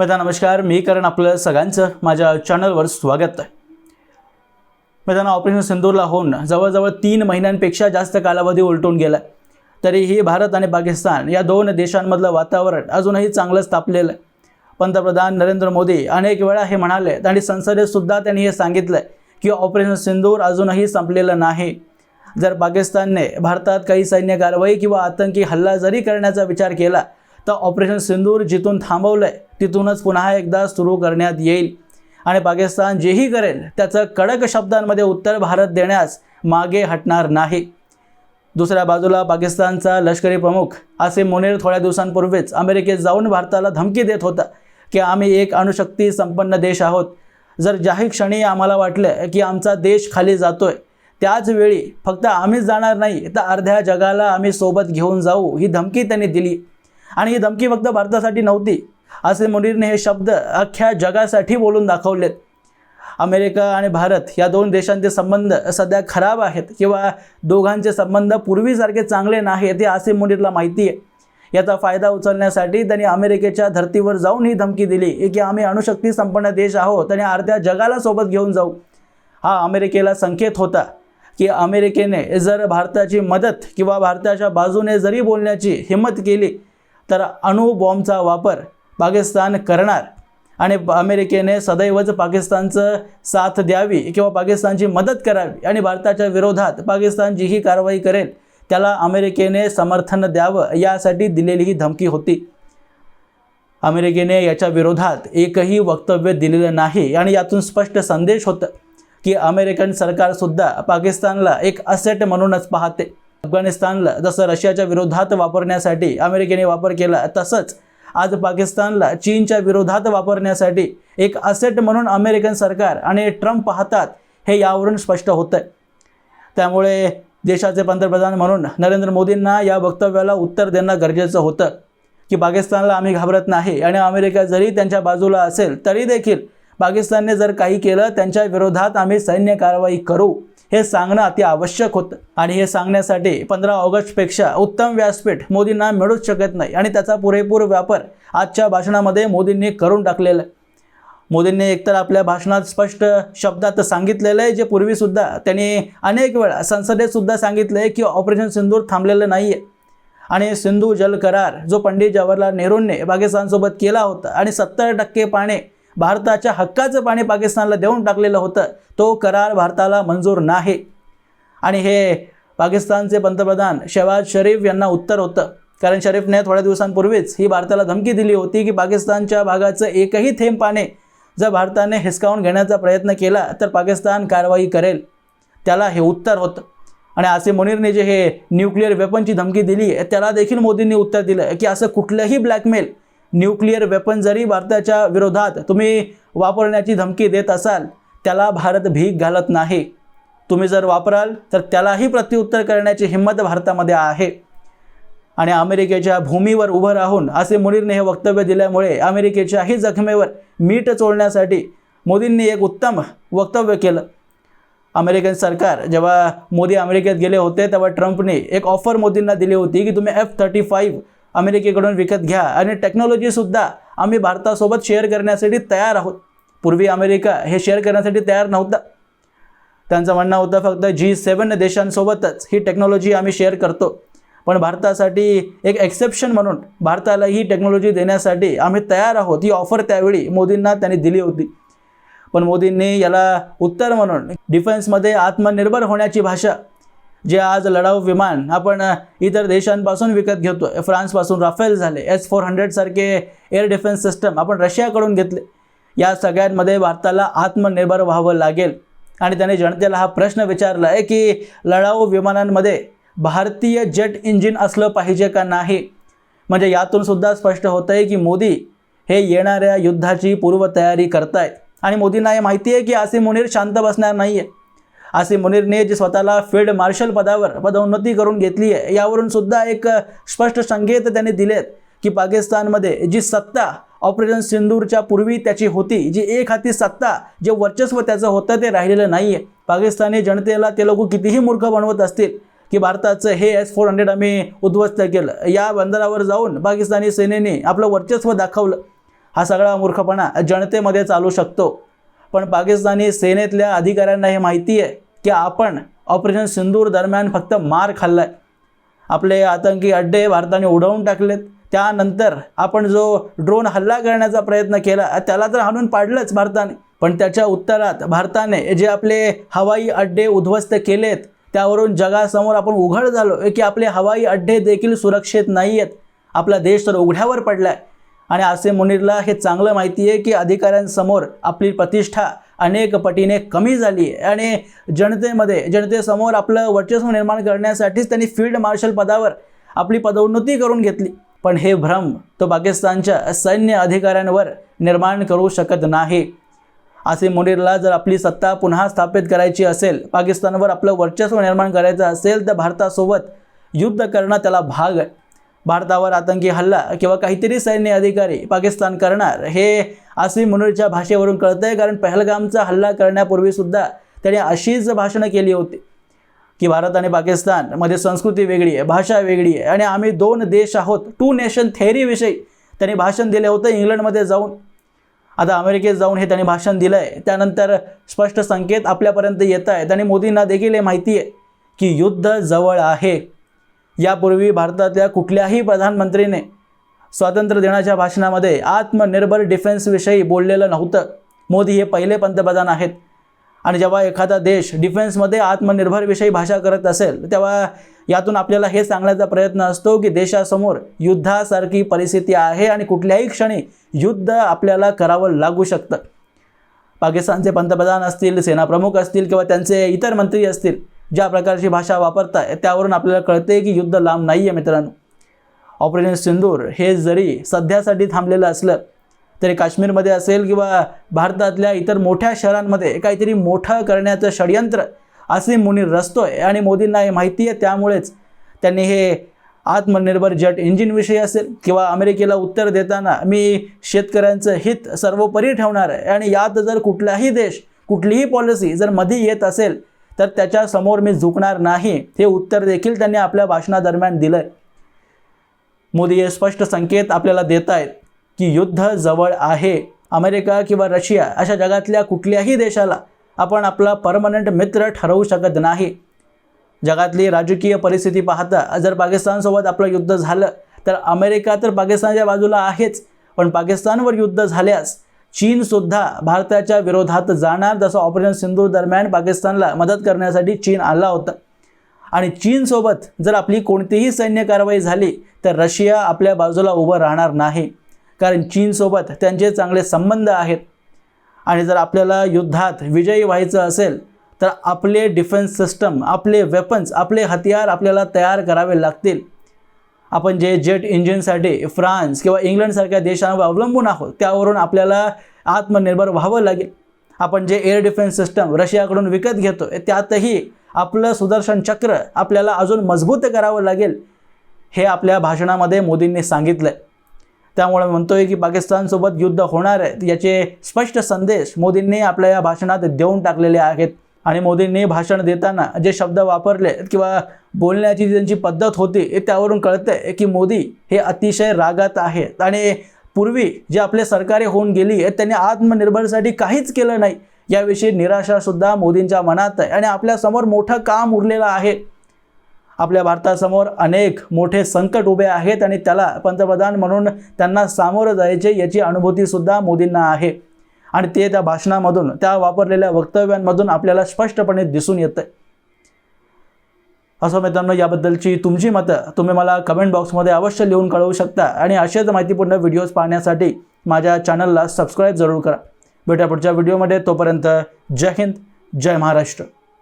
मित्रा नमस्कार. मी कारण आपलं सगळ्यांचं माझ्या चॅनलवर स्वागत आहे. मित्रांनो ऑपरेशन सिंदूरला होऊन जवळजवळ तीन महिन्यांपेक्षा जास्त कालावधी उलटून गेला तरीही भारत आणि पाकिस्तान या दोन देशांमधलं वातावरण अजूनही चांगलंच तापलेलं आहे. पंतप्रधान नरेंद्र मोदी अनेक वेळा हे म्हणाले आणि संसदेतसुद्धा त्यांनी हे सांगितलं की ऑपरेशन सिंदूर अजूनही संपलेलं नाही. जर पाकिस्तानने भारतात काही सैन्य कारवाई किंवा आतंकी हल्ला जरी करण्याचा विचार केला तर ऑपरेशन सिंदूर जिथून थांबवलं आहे तिथूनच पुन्हा एकदा सुरू करण्यात येईल. आणि पाकिस्तान जेही करेल त्याचं कडक शब्दांमध्ये उत्तर भारत देण्यास मागे हटणार नाही. दुसऱ्या बाजूला पाकिस्तानचा लष्करी प्रमुख असे मुनीर थोड्या दिवसांपूर्वीच अमेरिकेत जाऊन भारताला धमकी देत होता की आम्ही एक अणुशक्ती संपन्न देश आहोत. जर जाही क्षणी आम्हाला वाटलं की आमचा देश खाली जातोय त्याचवेळी फक्त आम्हीच जाणार नाही तर अर्ध्या जगाला आम्ही सोबत घेऊन जाऊ ही धमकी त्यांनी दिली. आणि ही धमकी फक्त भारतासाठी नव्हती असे मुनीरने हे शब्द अख्ख्या जगासाठी बोलून दाखवलेत. अमेरिका आणि भारत या दोन देशांचे संबंध सध्या खराब आहेत किंवा दोघांचे संबंध पूर्वीसारखे चांगले नाहीत हे आसिम मुनीरला माहिती आहे. याचा फायदा उचलण्यासाठी त्यांनी अमेरिकेच्या धर्तीवर जाऊन ही धमकी दिली की आम्ही अणुशक्ती संपन्न देश आहोत आणि अर्ध्या जगाला सोबत घेऊन जाऊ. हा अमेरिकेला संकेत होता की अमेरिकेने जर भारताची मदत किंवा भारताच्या बाजूने जरी बोलण्याची हिंमत केली तर अणुबॉम्बचा वापर पाकिस्तान करणार. आणि अमेरिकेने सदैवच पाकिस्तानचं साथ द्यावी किंवा पाकिस्तानची मदत करावी आणि भारताच्या विरोधात पाकिस्तान जी ही कारवाई करेल त्याला अमेरिकेने समर्थन द्यावं यासाठी दिलेली ही धमकी होती. अमेरिकेने याच्या विरोधात एकही वक्तव्य दिलेलं नाही आणि यातून स्पष्ट संदेश होतं की अमेरिकन सरकारसुद्धा पाकिस्तानला एक असेट म्हणूनच पाहते. अफगाणिस्तानला जसं रशियाच्या विरोधात वापरण्यासाठी अमेरिकेने वापर केला तसंच आज पाकिस्तानला चीनच्या विरोधात वापरण्यासाठी एक असेट म्हणून अमेरिकन सरकार आणि ट्रम्प पाहतात हे यावरून स्पष्ट होतं आहे त्यामुळे देशाचे पंतप्रधान म्हणून नरेंद्र मोदींना या वक्तव्याला उत्तर देणं गरजेचं होतं. की पाकिस्तानला आम्ही घाबरत नाही आणि अमेरिका जरी त्यांच्या बाजूला असेल तरी देखील पाकिस्तानने जर काही केलं त्यांच्या विरोधात आम्ही सैन्य कारवाई करू. हे सांगणं अति आवश्यक होतं. आणि हे सांगण्यासाठी पंधरा ऑगस्टपेक्षा उत्तम व्यासपीठ मोदींना मिळूच शकत नाही. आणि त्याचा पुरेपूर व्यापार आजच्या भाषणामध्ये मोदींनी करून टाकलेला आहे. मोदींनी एकतर आपल्या भाषणात स्पष्ट शब्दात सांगितलेलं आहे जे पूर्वीसुद्धा त्यांनी अनेक वेळा संसदेतसुद्धा सांगितलं आहे की ऑपरेशन सिंदूर थांबलेलं नाही आहे आणि सिंधू जल करार जो पंडित जवाहरलाल नेहरूंनी पाकिस्तानसोबत केला होता आणि सत्तर टक्के पाणी भारताच्या हक्काचं पाणी पाकिस्तानला देऊन टाकलेलं होतं. तो करार भारताला मंजूर नाही. आणि हे पाकिस्तानचे पंतप्रधान शहबाज शरीफ यांना उत्तर होतं. कारण शरीफने थोड्या दिवसांपूर्वीच ही भारताला धमकी दिली होती की पाकिस्तानच्या भागाचं एकही थेंब पाणी जर भारताने हिसकावून घेण्याचा प्रयत्न केला तर पाकिस्तान कारवाई करेल. त्याला हे उत्तर होतं. आणि असे मुनीरने जे हे न्यूक्लिअर वेपनची धमकी दिली आहे त्याला देखील मोदींनी उत्तर दिलं की असं कुठलंही ब्लॅकमेल न्यूक्लिअर वेपन जरी भारताच्या विरोधात तुम्ही वापरण्याची धमकी देत असाल त्याला भारत भीक घालत नाही. तुम्ही जर वापराल तर त्यालाही प्रत्युत्तर करण्याची हिंमत भारतामध्ये आहे. आणि अमेरिकेच्या भूमीवर उभं राहून असे मुनीरने हे वक्तव्य दिल्यामुळे अमेरिकेच्याही जखमेवर मीठ चोळण्यासाठी मोदींनी एक उत्तम वक्तव्य केलं. अमेरिकन सरकार जेव्हा मोदी अमेरिकेत गेले होते तेव्हा ट्रम्पने एक ऑफर मोदींना दिली होती की तुम्ही एफ थर्टी फाईव्ह अमेरिकेकडून विकत घ्या. आणि टेक्नॉलॉजीसुद्धा आम्ही भारतासोबत शेअर करण्यासाठी तयार आहोत. पूर्वी अमेरिका हे शेअर करण्यासाठी तयार नव्हता. त्यांचं म्हणणं होतं फक्त जी सेवन देशांसोबतच ही टेक्नॉलॉजी आम्ही शेअर करतो. पण भारतासाठी एक एक्सेप्शन म्हणून भारताला ही टेक्नॉलॉजी देण्यासाठी आम्ही तयार आहोत. ही ऑफर त्यावेळी मोदींना त्यांनी दिली होती. पण मोदींनी याला उत्तर म्हणून डिफेन्समध्ये आत्मनिर्भर होण्याची भाषा जे आज लढाऊ विमान आपण इतर देशांपासून विकत घेतो फ्रान्सपासून राफेल झाले. एस फोर हंड्रेडसारखे एअर डिफेन्स सिस्टम आपण रशियाकडून घेतले. या सगळ्यांमध्ये भारताला आत्मनिर्भर व्हावं लागेल. आणि त्याने जनतेला हा प्रश्न विचारला आहे की लढाऊ विमानांमध्ये भारतीय जेट इंजिन असलं पाहिजे का नाही? म्हणजे यातून सुद्धा स्पष्ट होतं आहे की मोदी हे येणाऱ्या युद्धाची पूर्वतयारी करतायत. आणि मोदींना हे माहिती आहे की आसिम मुनीर शांत बसणार नाही आहे असे मुनीरने जे स्वतःला फील्ड मार्शल पदावर पदोन्नती करून घेतली आहे यावरून सुद्धा एक स्पष्ट संकेत त्यांनी दिलेत की पाकिस्तानमध्ये जी सत्ता ऑपरेशन सिंदूरच्या पूर्वी त्याची होती जी एक हाती सत्ता जे वर्चस्व त्याचं होतं ते राहिलेलं नाही आहे पाकिस्तानी जनतेला ते लोक कितीही मूर्ख बनवत असतील की भारताचं हे एस फोर हंड्रेड आम्ही उद्ध्वस्त केलं. या बंदरावर जाऊन पाकिस्तानी सेनेने आपलं वर्चस्व दाखवलं. हा सगळा मूर्खपणा जनतेमध्ये चालू शकतो. पण पाकिस्तानी सेनेतल्या अधिकाऱ्यांना हे माहिती आहे की आपण ऑपरेशन सिंदूर दरम्यान फक्त मार खाल्लाय. आपले आतंकी अड्डे भारताने उडवून टाकलेत. त्यानंतर आपण जो ड्रोन हल्ला करण्याचा प्रयत्न केला त्याला तर हाणून पाडलंच भारताने. पण त्याच्या उत्तरात भारताने जे आपले हवाई अड्डे उद्ध्वस्त केलेत त्यावरून जगासमोर आपण उघड झालो की आपले हवाई अड्डे देखील सुरक्षित नाही आहेत आपला देश तर उघड्यावर पडलाय. आणि असे मुनीरला हे चांगलं माहिती आहे की अधिकाऱ्यांसमोर आपली प्रतिष्ठा अनेक पटीने कमी झाली आहे. आणि जनतेमध्ये जनतेसमोर आपलं वर्चस्व निर्माण करण्यासाठीच त्यांनी फील्ड मार्शल पदावर आपली पदोन्नती करून घेतली. पण हे भ्रम तो पाकिस्तानच्या सैन्य अधिकाऱ्यांवर निर्माण करू शकत नाही. असे मुनीरला जर आपली सत्ता पुन्हा स्थापित करायची असेल पाकिस्तानवर आपलं वर्चस्व निर्माण करायचं असेल तर भारतासोबत युद्ध करणं त्याला भाग आहे. भारतावर आतंकी हल्ला किंवा काहीतरी सैन्य अधिकारी पाकिस्तान करणार हे असे मनोरच्या भाषेवरून कळतंय. कारण पहलगामचा हल्ला करण्यापूर्वीसुद्धा त्याने अशीच भाषणं केली होती की भारत आणि पाकिस्तानमध्ये संस्कृती वेगळी आहे भाषा वेगळी आहे आणि आम्ही दोन देश आहोत टू नेशन थेअरीविषयी त्यांनी भाषण दिलं होतं इंग्लंडमध्ये जाऊन. आता अमेरिकेत जाऊन हे त्यांनी भाषण दिलं आहे त्यानंतर स्पष्ट संकेत आपल्यापर्यंत येत आहेत आणि मोदींना देखील हे माहिती आहे की युद्ध जवळ आहे. यापूर्वी भारतातल्या कुठल्याही प्रधानमंत्रीने स्वातंत्र्य दिनाच्या भाषणामध्ये आत्मनिर्भर डिफेन्सविषयी बोललेलं नव्हतं. मोदी हे पहिले पंतप्रधान आहेत. आणि जेव्हा एखादा देश डिफेन्समध्ये आत्मनिर्भरविषयी भाषा करत असेल तेव्हा यातून आपल्याला हे सांगण्याचा प्रयत्न असतो की देशासमोर युद्धासारखी परिस्थिती आहे आणि कुठल्याही क्षणी युद्ध आपल्याला करावं लागू शकतं. पाकिस्तानचे पंतप्रधान असतील सेनाप्रमुख असतील किंवा त्यांचे इतर मंत्री असतील ज्या प्रकारची भाषा वापरताय त्यावरून आपल्याला कळते की युद्ध लांब नाही आहे मित्रांनो. ऑपरेशन सिंदूर हे जरी सध्यासाठी थांबलेलं असलं तरी काश्मीरमध्ये असेल किंवा भारतातल्या इतर मोठ्या शहरांमध्ये काहीतरी मोठं करण्याचं षडयंत्र असे मुनी रचतोय आणि मोदींना हे माहिती आहे त्यामुळेच त्यांनी हे आत्मनिर्भर जेट इंजिनविषयी असेल किंवा अमेरिकेला उत्तर देताना मी शेतकऱ्यांचं हित सर्वोपरी ठेवणार आहे. आणि यात जर कुठलाही देश कुठलीही पॉलिसी जर मध्ये येत असेल तर त्याच्यासमोर मी झुकणार नाही हे उत्तर देखील त्यांनी आपल्या भाषणादरम्यान दिलं आहे मोदी हे स्पष्ट संकेत आपल्याला देत आहेत की युद्ध जवळ आहे. अमेरिका किंवा रशिया अशा जगातल्या कुठल्याही देशाला आपण आपला परमनंट मित्र ठरवू शकत नाही. जगातली राजकीय परिस्थिती पाहता जर पाकिस्तानसोबत आपलं युद्ध झालं तर अमेरिका तर पाकिस्तानच्या बाजूला आहेच पण पाकिस्तानवर युद्ध झाल्यास चीनसुद्धा भारताच्या विरोधात जाणार. जसं ऑपरेशन सिंधू दरम्यान पाकिस्तानला मदत करण्यासाठी चीन आला होता. आणि चीनसोबत जर आपली कोणतीही सैन्य कारवाई झाली तर रशिया आपल्या बाजूला उभं राहणार नाही. कारण चीनसोबत त्यांचे चांगले संबंध आहेत. आणि जर आपल्याला युद्धात विजयी व्हायचं असेल तर आपले डिफेन्स सिस्टम आपले वेपन्स आपले हतियार आपल्याला तयार करावे लागतील. आपण जे जेट इंजिनसाठी फ्रान्स किंवा इंग्लंडसारख्या देशांवर अवलंबून आहोत त्यावरून आपल्याला आत्मनिर्भर व्हावं लागेल. आपण जे एअर डिफेन्स सिस्टम रशियाकडून विकत घेतो त्यातही आपलं सुदर्शन चक्र आपल्याला अजून मजबूत करावं लागेल हे आपल्या भाषणामध्ये मोदींनी सांगितलं त्यामुळे म्हणतोय की पाकिस्तानसोबत युद्ध होणार आहे याचे स्पष्ट संदेश मोदींनी आपल्या या भाषणात देऊन टाकलेले आहेत. आणि मोदींनी भाषण देताना जे शब्द वापरले किंवा बोलण्याची जी त्यांची पद्धत होती त्यावरून कळतंय की मोदी हे अतिशय रागात आहेत. आणि पूर्वी जे आपले सरकारे होऊन गेली त्यांनी आत्मनिर्भरसाठी काहीच केलं नाही. याविषयी निराशासुद्धा मोदींच्या मनात आहे. आणि आपल्यासमोर मोठं काम उरलेलं आहे. आपल्या भारतासमोर अनेक मोठे संकट उभे आहेत आणि त्याला पंतप्रधान म्हणून त्यांना सामोरं जायचे याची अनुभूतीसुद्धा मोदींना आहे. आणि ते त्या भाषणामधून त्या वापरलेल्या वक्तव्यांमधून आपल्याला स्पष्टपणे दिसून येतं असं मित्रांनो याबद्दलची तुमची मतं तुम्ही मला कमेंट बॉक्समध्ये अवश्य लिहून कळवू शकता. आणि असेच माहितीपूर्ण व्हिडिओज पाहण्यासाठी माझ्या चॅनलला सबस्क्राईब जरूर करा. भेटा पुढच्या व्हिडिओमध्ये तोपर्यंत जय हिंद जय महाराष्ट्र.